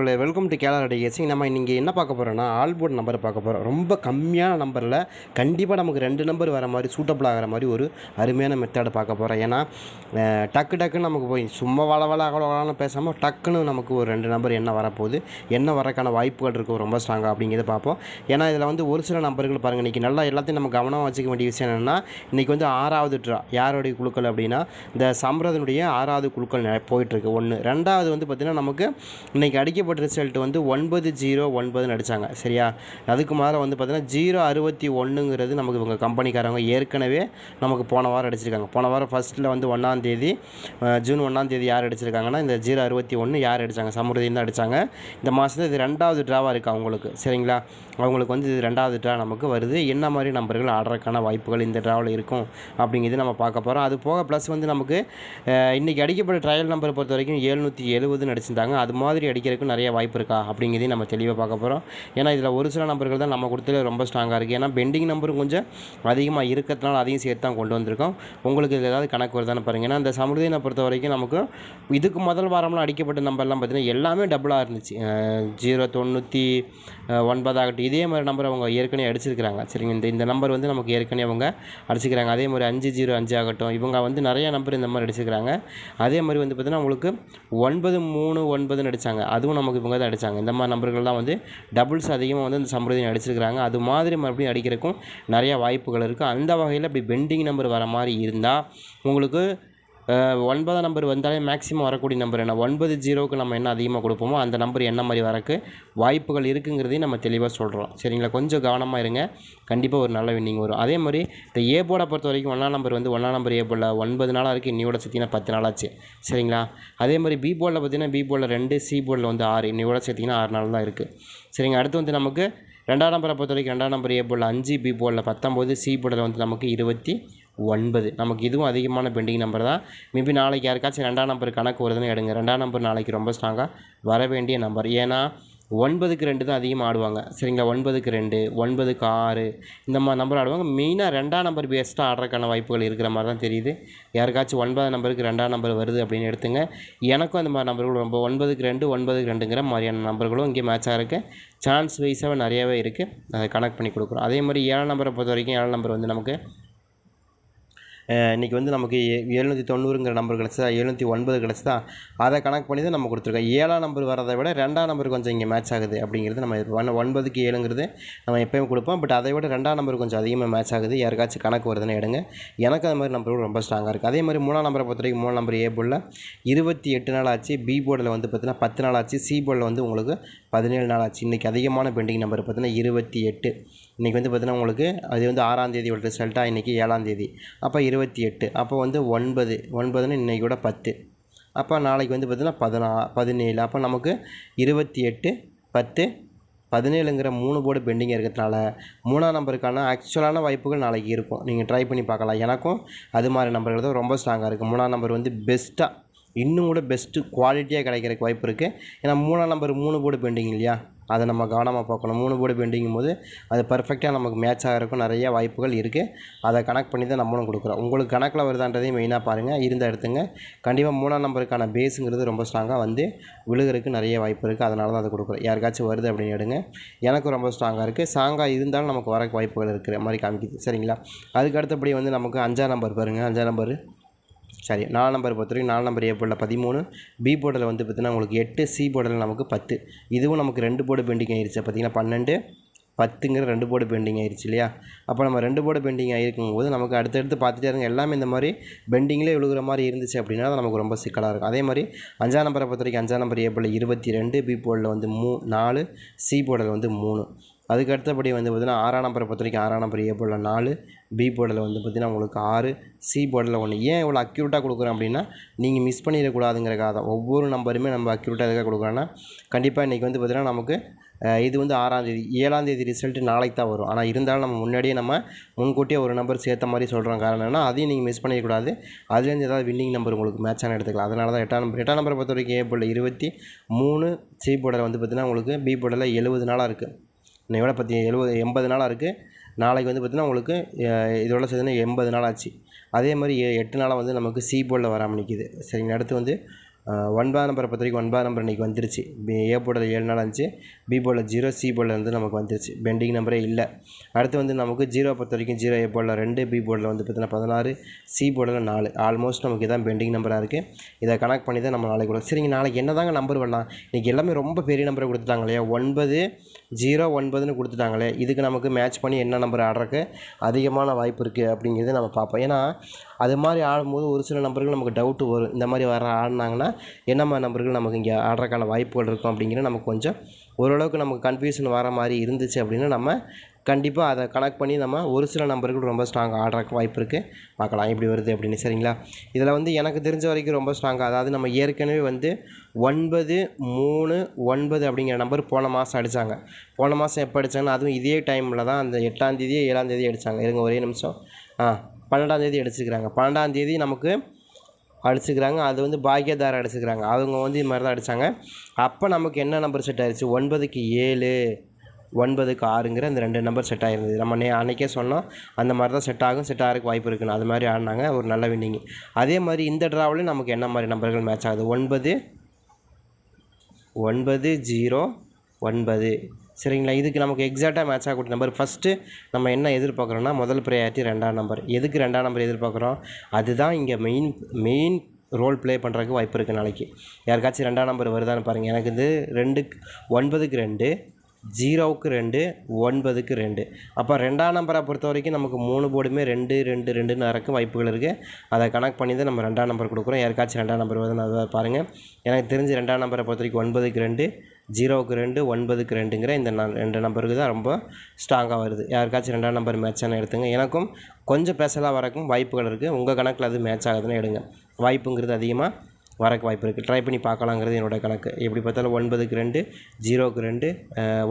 Welcome to கேலர் அடிகேசிங் நம்ம இன்றைக்கி என்ன பார்க்க போகிறோம்னா ஆல்போர்ட் நம்பர் பார்க்க போகிறோம் ரொம்ப கம்மியான நம்பரில் கண்டிப்பாக நமக்கு ரெண்டு நம்பர் வர மாதிரி சூட்டபிள் ஆகிற மாதிரி ஒரு அருமையான மெத்தடை பார்க்க போகிறோம் ஏன்னா டக்கு டக்குன்னு நமக்கு போய் சும்மா வள வள அகலன்னு பேசாமல் டக்குன்னு நமக்கு ஒரு ரெண்டு நம்பர் என்ன வரப்போகுது என்ன வரக்கான வாய்ப்புகள் இருக்கும் ரொம்ப ஸ்ட்ராங்காக அப்படிங்கிறத பார்ப்போம். ஏன்னா இதில் வந்து ஒரு சில நம்பர்கள் பாருங்கள் இன்றைக்கி நல்லா எல்லாத்தையும் நம்ம கவனமாக வச்சுக்க வேண்டிய விஷயம் என்னென்னா இன்றைக்கி வந்து ஆறாவது ட்ரா யாருடைய குழுக்கள் அப்படின்னா இந்த சம்ரதனுடைய ஆறாவது குழுக்கள் போயிட்டுருக்கு ஒன்று ரெண்டாவது வந்து பார்த்திங்கன்னா நமக்கு இன்றைக்கி அடிக்கப்பட்ட ரிசல்ட் வந்து ஒன்பது ஜீரோ ஒன்பதுன்னு அடித்தாங்க சரியா? அதுக்கு மேலே வந்து பார்த்திங்கன்னா ஜீரோ அறுபத்தி ஒன்றுங்கிறது நமக்கு இவங்க கம்பெனிக்காரவங்க ஏற்கனவே நமக்கு போன வாரம் அடிச்சிருக்காங்க. போன வாரம் ஃபஸ்ட்டில் வந்து ஒன்றாந்தேதி ஜூன் ஒன்றாந்தேதி யார் அடிச்சிருக்காங்கன்னா இந்த ஜீரோ அறுபத்தி ஒன்று யார் அடித்தாங்க சமுருதின்னு தான் அடித்தாங்க இந்த மாதத்தில் இது ரெண்டாவது ட்ராவாக இருக்குது அவங்களுக்கு. சரிங்களா? அவங்களுக்கு வந்து இது ரெண்டாவது ட்ரா நமக்கு வருது. என்ன மாதிரி நம்பர்கள் ஆடுறதுக்கான வாய்ப்புகள் இந்த ட்ராவில் இருக்கும் அப்படிங்கிறது நம்ம பார்க்க போகிறோம் அது போக ப்ளஸ் வந்து நமக்கு இன்றைக்கி அடிக்கப்பட்ட ட்ரையல் நம்பரை பொறுத்த வரைக்கும் எழுநூற்றி எழுபதுன்னு அடிச்சிருந்தாங்க அது மாதிரி அடிக்கிறதுக்கு நிறைய வாய்ப்பு இருக்கா அப்படிங்கிறதையும் நம்ம தெளிவாக பார்க்க போகிறோம் ஏன்னா இதில் ஒரு சில நம்பர்கள் தான் நம்ம கொடுத்துல ரொம்ப ஸ்ட்ராங்காக இருக்குது ஏன்னா பெண்டிங் நம்பரும் கொஞ்சம் அதிகமாக இருக்கிறதுனால அதையும் சேர்த்து தான் கொண்டு வந்திருக்கோம். உங்களுக்கு இதில் ஏதாவது கணக்கு வருதான்னு பாருங்க. ஏன்னா இந்த சமுதாயத்தை பொறுத்த வரைக்கும் நமக்கு இதுக்கு முதல் வாரம்லாம் அடிக்கப்பட்ட நம்பர்லாம் பார்த்திங்கன்னா எல்லாமே டபுளாக இருந்துச்சு. ஜீரோ தொண்ணூற்றி ஒன்பதாகட்டும். இதே மாதிரி நம்பர் அவங்க ஏற்கனவே அடிச்சிருக்கிறாங்க. சரிங்க இந்த இந்த நம்பர் வந்து நமக்கு ஏற்கனவே அவங்க அடிச்சிக்கிறாங்க. அதே மாதிரி அஞ்சு ஜீரோ அஞ்சு ஆகட்டும். இவங்க வந்து நிறைய நம்பர் இந்த மாதிரி அடிச்சிருக்கிறாங்க. அதே மாதிரி வந்து பார்த்திங்கன்னா உங்களுக்கு ஒன்பது மூணு ஒன்பதுன்னு அடித்தாங்க அதுவும் நமக்கு இவங்க தான் அடித்தாங்க இந்த மாதிரி நம்பர்கள்லாம் வந்து டபுள்ஸ் அதிகமாக வந்து இந்த சம்பிரதாயம் அடிச்சிருக்கிறாங்க. அது மாதிரி மறுபடியும் அடிக்கிறக்கும் நிறைய வாய்ப்புகள் இருக்குது அந்த வகையில் இப்படி பெண்டிங் நம்பர் வர மாதிரி இருந்தால் உங்களுக்கு ஒன்பதாம் நம்பர் வந்தாலே மேக்ஸிமம் வரக்கூடிய நம்பர் என்ன? ஒன்பது ஜீரோவுக்கு நம்ம என்ன அதிகமாக கொடுப்போமோ அந்த நம்பர் என்ன மாதிரி வரக்கு வாய்ப்புகள் இருக்குங்கிறதையும் நம்ம தெளிவாக சொல்கிறோம் சரிங்களா? கொஞ்சம் கவனமாக இருங்க. கண்டிப்பாக ஒரு நல்ல வின்னிங் வரும். அதே மாதிரி இந்த ஏ போர்டை பொறுத்த வரைக்கும் ஒன்றாம் நம்பர் வந்து ஒன்றாம் நம்பர் ஏ போர்டில் ஒன்பது நாளாக இருக்குது இன்னையோட சேர்த்திங்கன்னா பத்து நாளாச்சு சரிங்களா? அதே மாதிரி பி போர்டில் பார்த்தீங்கன்னா பி போர்டில் ரெண்டு சி போர்டில் வந்து ஆறு. இன்னையோட சேர்த்திங்கன்னா ஆறு நாள் தான் இருக்குது சரிங்க? அடுத்து வந்து நமக்கு ரெண்டாம் நம்பரை பொறுத்த வரைக்கும் ரெண்டாம் நம்பர் ஏ போர்டில் அஞ்சு பி போர்டில் பத்தொம்போது சி போர்டில் வந்து நமக்கு இருபத்தி ஒன்பது. நமக்கு இதுவும் அதிகமான பெண்டிங் நம்பர் தான். மேபி நாளைக்கு யாருக்காச்சும் ரெண்டாம் நம்பர் கணக்கு வருதுன்னு எடுங்க. ரெண்டாம் நம்பர் நாளைக்கு ரொம்ப ஸ்ட்ராங்காக வர வேண்டிய நம்பர். ஏன்னா ஒன்பதுக்கு ரெண்டு தான் அதிகமாக ஆடுவாங்க. சரிங்களா? ஒன்பதுக்கு ரெண்டு ஒன்பதுக்கு ஆறு இந்த மாதிரி நம்பர் ஆடுவாங்க. மெயினாக ரெண்டாம் நம்பர் பெஸ்ட்டாக ஆடுறதுக்கான வாய்ப்புகள் இருக்கிற மாதிரி தான் தெரியுது. யாருக்காச்சும் ஒன்பதாம் நம்பருக்கு ரெண்டாம் நம்பர் வருது அப்படின்னு எடுத்துங்க. எனக்கும் அந்த மாதிரி நம்பர்கள் ரொம்ப. ஒன்பதுக்கு ரெண்டு ஒன்பதுக்கு ரெண்டுங்கிற மாதிரியான நம்பர்களும் இங்கே மேட்சாக இருக்குது சான்ஸ் வைஸாக நிறையவே இருக்குது அதை கனெக்ட் பண்ணி கொடுக்குறோம். அதே மாதிரி ஏழாம் நம்பரை பொறுத்த வரைக்கும் ஏழாம் நம்பர் வந்து நமக்கு இன்றைக்கி வந்து நமக்கு ஏ- எழுநூற்றி தொண்ணூறுங்கிற நம்பர் கிடச்சதா? எழுநூற்றி ஒன்பது கிடச்சதா? அதை கணக்கு பண்ணி தான் நம்ம கொடுத்துருக்கோம். ஏழாம் நம்பர் வரதை விட ரெண்டாம் நம்பர் கொஞ்சம் இங்கே மேட்ச் ஆகுது அப்படிங்கிறது நம்ம ஒன் ஒன்பதுக்கு ஏழுங்கிறது நம்ம எப்பயும் கொடுப்போம். பட் அதை விட ரெண்டாம் நம்பர் கொஞ்சம் அதிகமாக மேட்ச் ஆகுது. யாருக்காச்சும் கணக்கு வருதுன்னு எடுங்க. எனக்கு அது மாதிரி நம்பர் ரொம்ப ஸ்ட்ராங்காக இருக்குது அதே மாதிரி மூணாம் நம்பரை பொறுத்த வரைக்கும் மூணாம் நம்பர் ஏ போர்டில் இருபத்தி எட்டு நாள் ஆச்சு. பி போர்டில் வந்து பார்த்தீங்கன்னா பத்து நாள் ஆச்சு. சி போர்டில் வந்து உங்களுக்கு பதினேழு நாள் ஆச்சு. இன்றைக்கி அதிகமான பெண்டிங் நம்பர் பார்த்தீங்கன்னா இருபத்தி எட்டு இன்றைக்கி வந்து பார்த்தீங்கன்னா உங்களுக்கு அது வந்து ஆறாம் தேதியோட ரிசல்ட்டாக இன்றைக்கி ஏழாம் தேதி. அப்போ இருபத்தி எட்டு அப்போ வந்து ஒன்பது ஒன்பதுன்னு இன்றைக்கி கூட பத்து. அப்போ நாளைக்கு வந்து பார்த்தீங்கன்னா பதினா பதினேழு. அப்போ நமக்கு இருபத்தி எட்டு பத்து பதினேழுங்கிற மூணு போர்டு பெண்டிங் இருக்கிறதுனால மூணாம் நம்பருக்கான ஆக்சுவலான வாய்ப்புகள் நாளைக்கு இருக்கும். நீங்கள் ட்ரை பண்ணி பார்க்கலாம். எனக்கும் அது மாதிரி நம்பர்கள் தான் ரொம்ப ஸ்ட்ராங்காக இருக்குது மூணாம் நம்பர் வந்து பெஸ்ட்டாக இன்னும் கூட பெஸ்ட்டு குவாலிட்டியாக கிடைக்கிறதுக்கு வாய்ப்பு இருக்குது ஏன்னா மூணாம் நம்பர் மூணு போர்டு பெண்டிங் இல்லையா? அதை நம்ம கவனமாக பார்க்கணும். மூணு போர்டு பெண்டிங்கும் போது அது பர்ஃபெக்டாக நமக்கு மேட்ச் ஆகிறக்கும் நிறைய வாய்ப்புகள் இருக்குது அதை கனெக்ட் பண்ணி தான் நம்மளும் கொடுக்குறோம். உங்களுக்கு கணக்கில் வருதான்றதையும் மெயினாக பாருங்கள் இருந்த எடுத்துங்க. கண்டிப்பாக மூணாம் நம்பருக்கான பேஸுங்கிறது ரொம்ப ஸ்ட்ராங்காக வந்து விழுகிறதுக்கு நிறைய வாய்ப்பு இருக்குது அதனால தான் அதை கொடுக்குறோம். யாருக்காச்சும் வருது அப்படின்னு எடுங்க. எனக்கும் ரொம்ப ஸ்ட்ராங்காக இருக்குது ஸ்ட்ராங்காக இருந்தாலும் நமக்கு வர வாய்ப்புகள் இருக்கிற மாதிரி காமிக்குது. சரிங்களா? அதுக்கு அடுத்தபடி வந்து நமக்கு அஞ்சாம் நம்பர் பாருங்கள் அஞ்சாம் நம்பர் சரி நாலு நம்பர் பொறுத்த வரைக்கும் நாலு நம்பர் ஏ போர்டில் பதிமூணு பி போர்டில் வந்து பார்த்தீங்கன்னா உங்களுக்கு எட்டு சி போர்டில் நமக்கு பத்து. இதுவும் நமக்கு ரெண்டு போர்டு பெண்டிங் ஆயிடுச்சு பார்த்தீங்கன்னா பன்னெண்டு பத்துங்கிற ரெண்டு போர்டு பெண்டிங் ஆயிடுச்சு இல்லையா? அப்போ நம்ம ரெண்டு போர்டு பெண்டிங் ஆகிருக்கும் போது நமக்கு அடுத்தடுத்து பார்த்துட்டே இருங்க எல்லாமே இந்த மாதிரி பெண்டிங்லேயே விழுகிற மாதிரி இருந்துச்சு அப்படின்னா அது நமக்கு ரொம்ப சிக்கலாக இருக்கும். அதே மாதிரி அஞ்சாம் நம்பரை பொறுத்த வரைக்கும் அஞ்சாம் நம்பர் ஏ போர்டில் இருபத்தி ரெண்டு பி போர்டில் வந்து மூ நாலு சி போர்டில் வந்து மூணு. அதுக்கு அடுத்தபடி வந்து பார்த்திங்கன்னா ஆறாம் நம்பரை பொறுத்த வரைக்கும் ஆறாம் நம்பர் ஏ போர்டில் நாலு பி போர்டில் வந்து பார்த்திங்கன்னா உங்களுக்கு ஆறு சி போர்டில் ஒன்று. ஏன் இவ்வளோ அக்யூரேட்டாக கொடுக்குறோம் அப்படின்னா நீங்கள் மிஸ் பண்ணிடக்கூடாதுங்கிறக்காக தான். ஒவ்வொரு நம்பருமே நம்ம அக்யூரேட்டாக எதுக்காக கொடுக்குறோன்னா கண்டிப்பாக இன்றைக்கி வந்து பார்த்திங்கன்னா நமக்கு இது வந்து ஆறாம் தேதி ஏழாம் தேதி ரிசல்ட்டு நாளைக்கு தான் வரும். ஆனால் இருந்தாலும் நம்ம முன்னாடியே நம்ம முன்கூட்டியே ஒரு நம்பர் சேர்த்த மாதிரி சொல்கிறோம் காரணம் என்னன்னா அதையும் நீங்கள் மிஸ் பண்ணிடக்கூடாது. அதுலேருந்து ஏதாவது வின்னிங் நம்பர் உங்களுக்கு மேட்ச் ஆனால் எடுத்துக்கலாம். அதனால தான் எட்டாம் நம்பர். எட்டாம் நம்பரை பொறுத்த வரைக்கும் ஏ போர்டில் இருபத்தி மூணு சி போர்டில் வந்து பார்த்திங்கன்னா உங்களுக்கு பி போர்டில் எழுபது நாளாக இருக்குது இன்னையோட பற்றி எழுபது எண்பது நாளாக இருக்குது நாளைக்கு வந்து பார்த்திங்கன்னா உங்களுக்கு இதோட சேர்த்துனா எண்பது நாள் ஆச்சு. அதே மாதிரி எ- எட்டு நாளாக வந்து நமக்கு சி போர்டில் வராமல் நிற்கிது சரிங்க அடுத்து வந்து ஒன்பதாம் நம்பரை பொறுத்த வரைக்கும் ஒன்பதாம் நம்பர் இன்றைக்கி வந்துருச்சு. பி- ஏ போர்டில் ஏழு நாள் இருந்துச்சு பி போர்டில் ஜீரோ சி போர்டில் வந்து நமக்கு வந்துருச்சு. பெண்டிங் நம்பரே இல்லை. அடுத்து வந்து நமக்கு ஜீரோ பொறுத்த வரைக்கும் ஜீரோ ஏ போர்டில் ரெண்டு பி போர்டில் வந்து பார்த்தீங்கன்னா பதினாறு சி போர்டில் நாலு. ஆல்மோஸ்ட் நமக்கு இதான் பெண்டிங் நம்பராக இருக்குது இதை கனெக்ட் பண்ணி தான் நம்ம நாளைக்கு கொடுக்கும் சரிங்க நாளைக்கு என்ன தாங்க நம்பர் வரலாம்? இன்றைக்கி எல்லாமே ரொம்ப பெரிய நம்பரை கொடுத்துட்டாங்க இல்லையா? ஒன்பது ஜீரோ ஒன்பதுன்னு கொடுத்துட்டாங்களே இதுக்கு நமக்கு மேட்ச் பண்ணி என்ன நம்பர் ஆடுறக்கு அதிகமான வாய்ப்பு இருக்குது அப்படிங்கிறத நம்ம பார்ப்போம். ஏன்னா அது மாதிரி ஆடும்போது ஒரு சில நம்பர்கள் நமக்கு டவுட்டு வரும். இந்த மாதிரி வர ஆடினாங்கன்னா என்ன மாதிரி நம்பர்கள் நமக்கு இங்கே ஆடுறதுக்கான வாய்ப்புகள் இருக்கும் அப்படிங்கிற நமக்கு கொஞ்சம் ஓரளவுக்கு நமக்கு கன்ஃபியூஷன் வர மாதிரி இருந்துச்சு அப்படின்னா நம்ம கண்டிப்பாக அதை கனெக்ட் பண்ணி நம்ம ஒரு சில நம்பர்கள் ரொம்ப ஸ்ட்ராங்காக ஆடுறதுக்கு வாய்ப்பு இருக்குது பார்க்கலாம் எப்படி வருது அப்படின்னு சரிங்களா? இதில் வந்து எனக்கு தெரிஞ்ச வரைக்கும் ரொம்ப ஸ்ட்ராங்காக அதாவது நம்ம ஏற்கனவே வந்து ஒன்பது மூணு ஒன்பது அப்படிங்கிற நம்பர் போன மாதம் அடித்தாங்க போன மாதம் எப்போ அடித்தாங்கன்னா அதுவும் இதே டைமில் தான் அந்த எட்டாந்தேதி ஏழாந்தேதி அடித்தாங்க இருங்க ஒரே நிமிஷம். ஆ பன்னெண்டாந்தேதி அடிச்சுக்கிறாங்க பன்னெண்டாந்தேதி நமக்கு அடிச்சுக்கிறாங்க அது வந்து பாக்கியதாரம் அடிச்சுக்கிறாங்க அவங்க வந்து இது மாதிரி தான் அடித்தாங்க அப்போ நமக்கு என்ன நம்பர் செட் ஆயிடுச்சு ஒன்பதுக்கு ஏழு. ஒன்பதுக்கு ஆறுங்கிற அந்த ரெண்டு நம்பர் செட் ஆகிருந்தது நம்ம நே அன்றைக்கே சொன்னோம் அந்த மாதிரி தான் செட் ஆகும் செட் ஆகிறதுக்கு வாய்ப்பு இருக்குன்னு. அது மாதிரி ஆடினாங்க ஒரு நல்ல வின்னிங் அதே மாதிரி இந்த ட்ராவிலையும் நமக்கு என்ன மாதிரி நம்பர்கள் மேட்ச் ஆகுது? ஒன்பது ஒன்பது ஜீரோ ஒன்பது. சரிங்களா? இதுக்கு நமக்கு எக்ஸாக்டாக மேட்ச் ஆகக்கூடிய நம்பர் ஃபஸ்ட்டு நம்ம என்ன எதிர்பார்க்குறோன்னா முதல் ப்ரையாரிட்டி ரெண்டாம் நம்பர் எதுக்கு ரெண்டாம் நம்பர் எதிர்பார்க்குறோம்? அதுதான் இங்கே மெயின் மெயின் ரோல் ப்ளே பண்ணுறதுக்கு வாய்ப்பு இருக்குது நாளைக்கு. யாருக்காச்சும் ரெண்டாம் நம்பர் வருதான்னு பாருங்கள் எனக்கு இது ரெண்டுக்கு ஒன்பதுக்கு ரெண்டு ஜீரோவுக்கு ரெண்டு ஒன்பதுக்கு ரெண்டு. அப்போ ரெண்டாம் நம்பரை பொறுத்த வரைக்கும் நமக்கு மூணு போர்டுமே ரெண்டு ரெண்டு ரெண்டுன்னு இறக்கும் வாய்ப்புகள் இருக்குது அதை கனெக்ட் பண்ணி தான் நம்ம ரெண்டாம் நம்பர் கொடுக்குறோம். யாருக்காச்சும் ரெண்டாம் நம்பர் வருதுன்னு அதை பாருங்கள் எனக்கு தெரிஞ்சு ரெண்டாம் நம்பரை பொறுத்த வரைக்கும் ஒன்பதுக்கு ரெண்டு ஜீரோவுக்கு ரெண்டு ஒன்பதுக்கு ரெண்டுங்கிற இந்த ந ரெண்டு நம்பருக்கு தான் ரொம்ப ஸ்ட்ராங்காக வருது. யாருக்காச்சும் ரெண்டாம் நம்பர் மேட்சான எடுத்துங்க. எனக்கும் கொஞ்சம் பேசலாக வரக்கும் வாய்ப்புகள் இருக்குது உங்கள் கணக்கில் அது மேட்ச் ஆகுதுன்னு எடுங்க. வாய்ப்புங்கிறது அதிகமாக வரக்கு வாய்ப்பு இருக்குது. ட்ரை பண்ணி பார்க்கலாங்கிறது என்னோட கணக்கு. எப்படி பார்த்தாலும் ஒன்பதுக்கு ரெண்டு ஜீரோவுக்கு ரெண்டு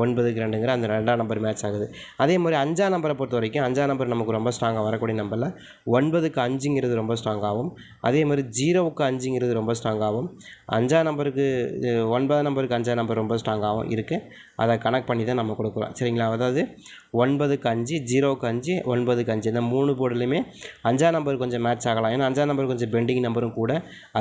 ஒன்பதுக்கு ரெண்டுங்கிற அந்த ரெண்டாம் நம்பர் மேட்ச் ஆகுது. அதே மாதிரி அஞ்சாம் நம்பரை பொறுத்த வரைக்கும் அஞ்சாம் நம்பர் நமக்கு ரொம்ப ஸ்ட்ராங்காக வரக்கூடிய நம்பரில் ஒன்பதுக்கு அஞ்சுங்கிறது ரொம்ப ஸ்ட்ராங்காகவும் அதே மாதிரி ஜீரோவுக்கு அஞ்சுங்கிறது ரொம்ப ஸ்ட்ராங்காகவும் அஞ்சாம் நம்பருக்கு ஒன்பதாம் நம்பருக்கு அஞ்சாம் நம்பர் ரொம்ப ஸ்ட்ராங்காகவும் இருக்குது அதை கனெக்ட் பண்ணி தான் நம்ம கொடுக்குறோம். சரிங்களா? அதாவது ஒன்பதுக்கு அஞ்சு ஜீரோக்கு அஞ்சு ஒன்பதுக்கு அஞ்சு. இந்த மூணு போர்டுலையுமே அஞ்சாம் நம்பர் கொஞ்சம் மேட்ச் ஆகலாம். ஏன்னா அஞ்சாம் நம்பர் கொஞ்சம் பெண்டிங் நம்பரும் கூட.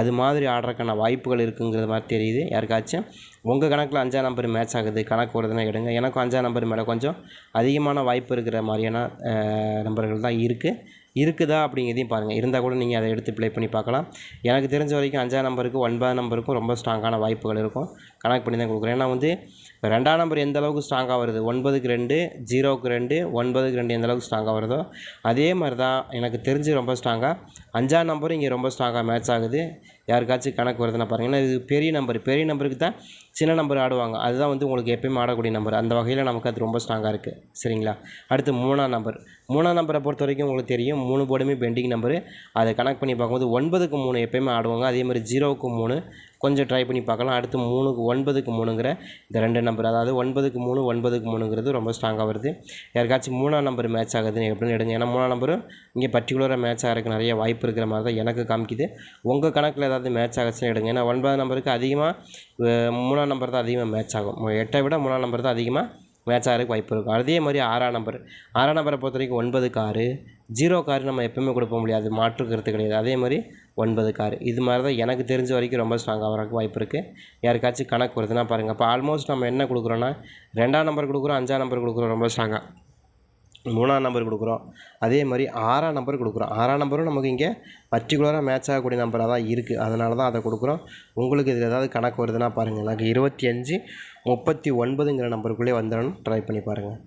அது மாதிரி ஆடுறதுக்கான வாய்ப்புகள் இருக்குங்கிறது மாதிரி தெரியுது. யாருக்காச்சும் உங்கள் கணக்கில் அஞ்சாம் நம்பர் மேட்ச் ஆகுது. கணக்கு வருதுன்னா எடுங்க. எனக்கும் அஞ்சாம் நம்பர் மேலே கொஞ்சம் அதிகமான வாய்ப்பு இருக்கிற மாதிரியான நம்பர்கள் தான் இருக்குது இருக்குதா அப்படிங்கிறதையும் பாருங்கள் இருந்தால் கூட நீங்கள் அதை எடுத்து ப்ளே பண்ணி பார்க்கலாம். எனக்கு தெரிஞ்ச வரைக்கும் அஞ்சாம் நம்பருக்கும் ஒன்பதாம் நம்பருக்கும் ரொம்ப ஸ்ட்ராங்கான வாய்ப்புகள் இருக்கும். கணக்கு பண்ணி தான் கொடுக்குறேன். ஏன்னா வந்து ரெண்டாம் நம்பர் எந்த அளவுக்கு ஸ்ட்ராங்காக வருது? ஒன்பதுக்கு ரெண்டு ஜீரோவுக்கு ரெண்டு ஒன்பதுக்கு ரெண்டு எந்த அளவுக்கு ஸ்ட்ராங்காக வருதோ அதே மாதிரி தான் எனக்கு தெரிஞ்சு ரொம்ப ஸ்ட்ராங்காக அஞ்சாம் நம்பரும் இங்கே ரொம்ப ஸ்ட்ராங்காக மேட்ச் ஆகுது. யாருக்காச்சும் கணக்கு வருதுன்னா பாருங்கள் ஏன்னா இது பெரிய நம்பர் பெரிய நம்பருக்கு தான் சின்ன நம்பர் ஆடுவாங்க. அதுதான் வந்து உங்களுக்கு எப்பயுமே ஆடக்கூடிய நம்பர் அந்த வகையில் நமக்கு அது ரொம்ப ஸ்ட்ராங்காக இருக்குது சரிங்களா? அடுத்து மூணாம் நம்பர் மூணாம் நம்பரை பொறுத்த வரைக்கும் உங்களுக்கு தெரியும். மூணு போர்டுமே பெண்டிங் நம்பரு அதை கனெக்ட் பண்ணி பார்க்கும்போது ஒன்பதுக்கு மூணு எப்பயுமே ஆடுவாங்க. அதே மாதிரி ஜீரோவுக்கு மூணு கொஞ்சம் ட்ரை பண்ணி பார்க்கலாம். அடுத்து மூணுக்கு ஒன்பதுக்கு மூணுங்கிற இந்த ரெண்டு நம்பர் அதாவது ஒன்பதுக்கு மூணு ஒன்பதுக்கு மூணுங்கிறது ரொம்ப ஸ்ட்ராங்காக வருது. யாருக்காச்சும் மூணாம் நம்பர் மேட்ச் ஆகுதுன்னு எப்படின்னு எடுங்க. ஏன்னா மூணாம் நம்பரும் இங்கே பர்டிகுலராக மேட்ச் ஆகிறதுக்கு நிறைய வாய்ப்பு இருக்கிற மாதிரி தான் எனக்கு காமிக்குது. உங்கள் கணக்கில் ஏதாவது மேட்ச் ஆகுச்சுன்னு எடுங்க. ஏன்னா ஒன்பதாம் நம்பருக்கு அதிகமாக மூணாம் நம்பர் தான் அதிகமாக மேட்ச் ஆகும். எட்டை விட மூணாம் நம்பர் தான் அதிகமாக மேட்ச் ஆகிறதுக்கு வாய்ப்பு இருக்கும். அதே மாதிரி ஆறாம் நம்பர் ஆறாம் நம்பரை பொறுத்த வரைக்கும் ஒன்பது காரு ஜீரோ காரு நம்ம எப்பவுமே கொடுக்க முடியாது மாற்றுக்கிறது கிடையாது. அதே மாதிரி ஒன்பது காரு. இது மாதிரி தான் எனக்கு தெரிஞ்ச வரைக்கும் ரொம்ப ஸ்ட்ராங்காக வரக்கு வாய்ப்பு இருக்குது யாருக்காச்சும் கணக்கு வருதுன்னா பாருங்கள் அப்போ ஆல்மோஸ்ட் நம்ம என்ன கொடுக்குறோன்னா ரெண்டாம் நம்பர் கொடுக்குறோம் அஞ்சாம் நம்பர் கொடுக்குறோம் ரொம்ப ஸ்ட்ராங்காக மூணாம் நம்பர் கொடுக்குறோம். அதே மாதிரி ஆறாம் நம்பர் கொடுக்குறோம். ஆறாம் நம்பரும் நமக்கு இங்கே பர்டிகுலராக மேட்ச் ஆகக்கூடிய நம்பராக தான் இருக்குது அதனால தான் அதை கொடுக்குறோம். உங்களுக்கு இதில் ஏதாவது கணக்கு வருதுன்னா பாருங்கள் எனக்கு இருபத்தி அஞ்சு முப்பத்தி ஒன்பதுங்கிற நம்பருக்குள்ளே வந்துடணும். ட்ரை பண்ணி பாருங்கள்